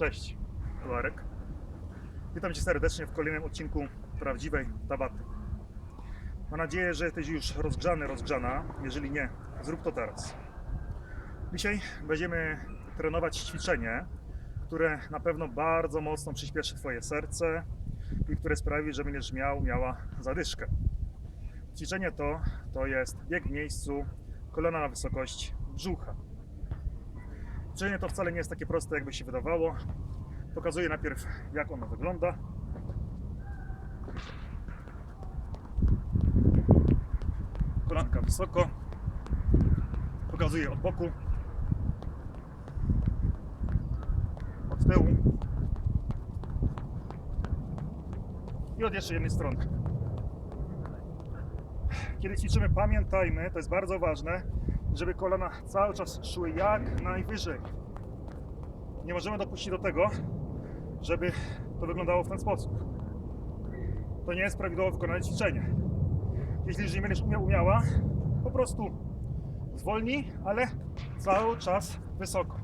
Cześć, tu Arek. Witam Cię serdecznie w kolejnym odcinku Prawdziwej Tabaty. Mam nadzieję, że jesteś już rozgrzany, rozgrzana. Jeżeli nie, zrób to teraz. Dzisiaj będziemy trenować ćwiczenie, które na pewno bardzo mocno przyspieszy Twoje serce i które sprawi, że będziesz miał, miała zadyszkę. Ćwiczenie to, to jest bieg w miejscu, kolana na wysokość brzucha. Ćwiczenie to wcale nie jest takie proste, jakby się wydawało. Pokazuję najpierw, jak ono wygląda. Kolanka wysoko. Pokazuję od boku. Od tyłu. I od jeszcze jednej strony. Kiedy ćwiczymy, pamiętajmy, to jest bardzo ważne, żeby kolana cały czas szły jak najwyżej. Nie możemy dopuścić do tego, żeby to wyglądało w ten sposób. To nie jest prawidłowo wykonane ćwiczenie. Jeśli nie będziesz umiał, umiała, po prostu zwolnij, ale cały czas wysoko.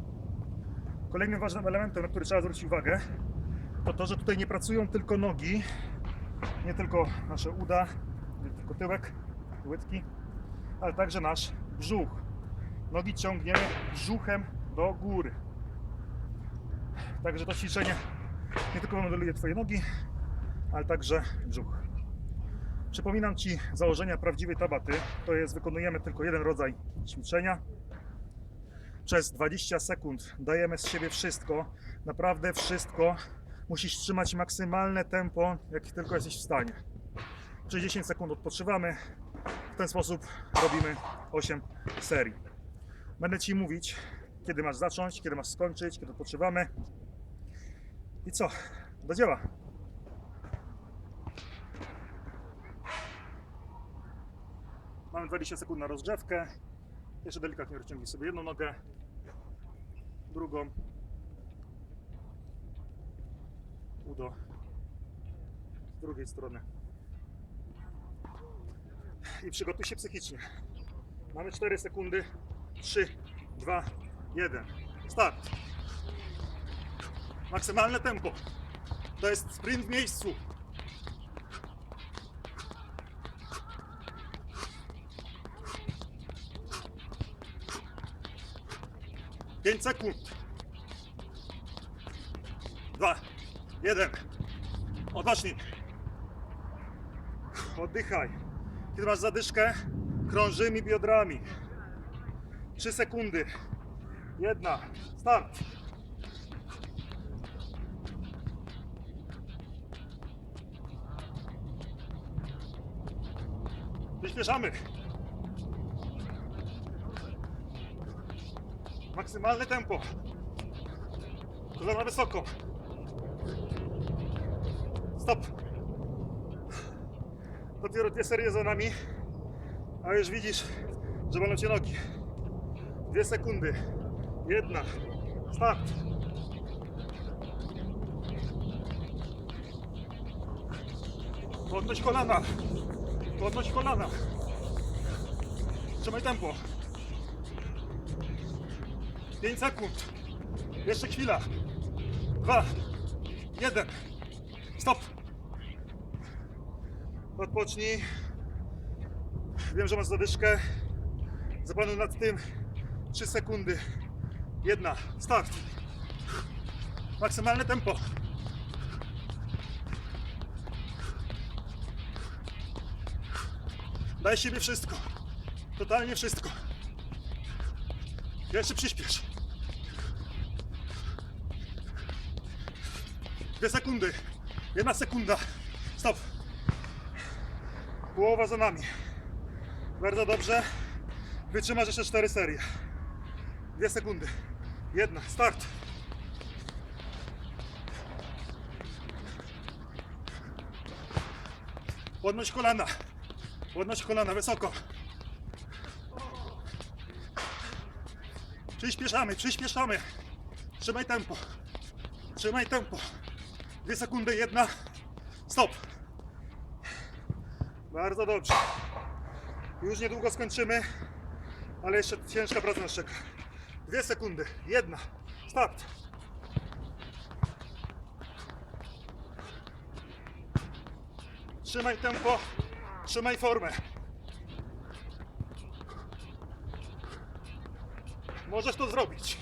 Kolejnym ważnym elementem, na który trzeba zwrócić uwagę, to to, że tutaj nie pracują tylko nogi, nie tylko nasze uda, nie tylko tyłek, łydki, ale także nasz brzuch. Nogi ciągniemy brzuchem do góry. Także to ćwiczenie nie tylko modeluje Twoje nogi, ale także brzuch. Przypominam Ci założenia prawdziwej tabaty. To jest, wykonujemy tylko jeden rodzaj ćwiczenia. Przez 20 sekund dajemy z siebie wszystko, naprawdę wszystko. Musisz trzymać maksymalne tempo, jakie tylko jesteś w stanie. Przez 10 sekund odpoczywamy. W ten sposób robimy 8 serii. Będę Ci mówić, kiedy masz zacząć, kiedy masz skończyć, kiedy odpoczywamy. I co? Do dzieła. Mamy 20 sekund na rozgrzewkę. Jeszcze delikatnie rozciągnij sobie jedną nogę, drugą. Udo z drugiej strony. I przygotuj się psychicznie. Mamy 4 sekundy. 3, 2, 1. Start. Maksymalne tempo. To jest sprint w miejscu. Pięć sekund. Dwa, jeden. Odpocznij. Oddychaj. Kiedy masz zadyszkę, krążymi biodrami. Trzy sekundy. Jedna. Start. Przyspieszamy. Maksymalne tempo. Kolana wysoko. Stop. Dopiero dwie serie za nami, a już widzisz, że bolą cię nogi. Dwie sekundy. Jedna. Start. Podnoś kolana. Podnoś kolana. Trzymaj tempo. 5 sekund. Jeszcze chwila. 2, 1. Stop. Odpocznij. Wiem, że masz zadyszkę. Zapanuj nad tym. 3 sekundy. Jedna. Start. Maksymalne tempo. Daj siebie wszystko. Totalnie wszystko. Jeszcze przyspiesz. Dwie sekundy. Jedna sekunda. Stop. Połowa za nami. Bardzo dobrze. Wytrzymasz jeszcze cztery serie. Dwie sekundy. Jedna. Start. Podnoś kolana. Podnoś kolana wysoko. Przyspieszamy, przyspieszamy. Trzymaj tempo. Trzymaj tempo. Dwie sekundy, jedna. Stop. Bardzo dobrze. Już niedługo skończymy, ale jeszcze ciężka praca nas czeka. Dwie sekundy. Jedna. Start. Trzymaj tempo. Trzymaj formę. Możesz to zrobić.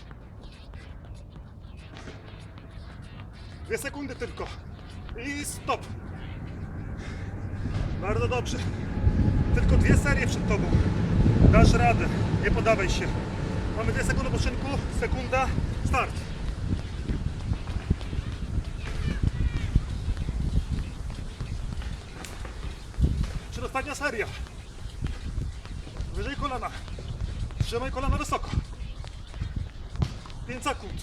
Dwie sekundy tylko. I stop. Bardzo dobrze. Tylko dwie serie przed tobą. Dasz radę. Nie podawaj się. Mamy dwie sekundy odpoczynku. Sekunda. Start. Przedostatnia seria. Wyżej kolana. Trzymaj kolana wysoko. 5 sekund.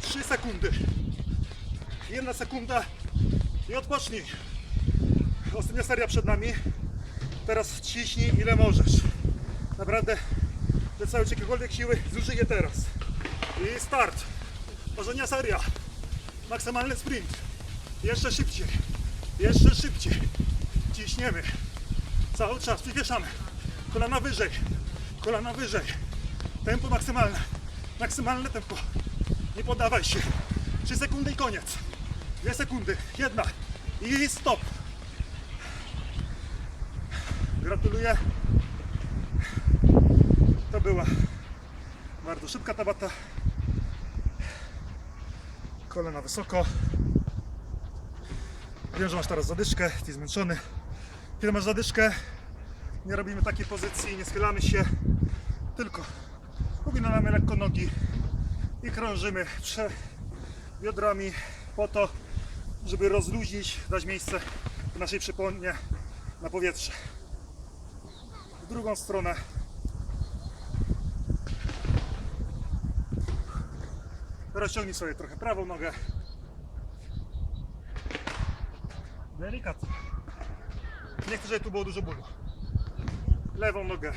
3 sekundy. Jedna sekunda i odpocznij. Ostatnia seria przed nami. Teraz ciśnij ile możesz. Naprawdę wystarczy jakiekolwiek siły, zużyj je teraz. I start. Ostatnia seria. Maksymalny sprint. Jeszcze szybciej. Jeszcze szybciej. Ciśniemy. Cały czas przyspieszamy. Kolana wyżej. Kolana wyżej. Tempo maksymalne. Maksymalne tempo. Nie podawaj się. 3 sekundy i koniec. 2 sekundy. Jedna. I stop. Gratuluję. To była bardzo szybka tabata. Kolana wysoko. Wiem, że masz teraz zadyszkę, jesteś zmęczony. Kiedy masz zadyszkę, nie robimy takiej pozycji, nie schylamy się, tylko uginamy lekko nogi i krążymy prze biodrami po to, żeby rozluźnić, dać miejsce naszej przyponie na powietrze. W drugą stronę. Rozciągnij sobie trochę prawą nogę. Delikatnie. Nie chcę, żeby tu było dużo bólu. Lewą nogę.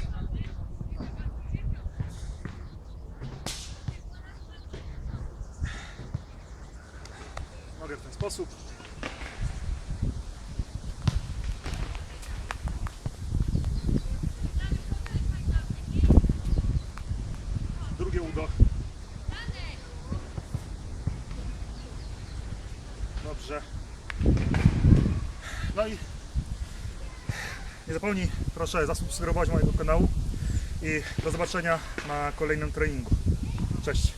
Nogę w ten sposób. Drugie udo. Dobrze. No i nie zapomnij proszę zasubskrybować mojego kanału i do zobaczenia na kolejnym treningu. Cześć.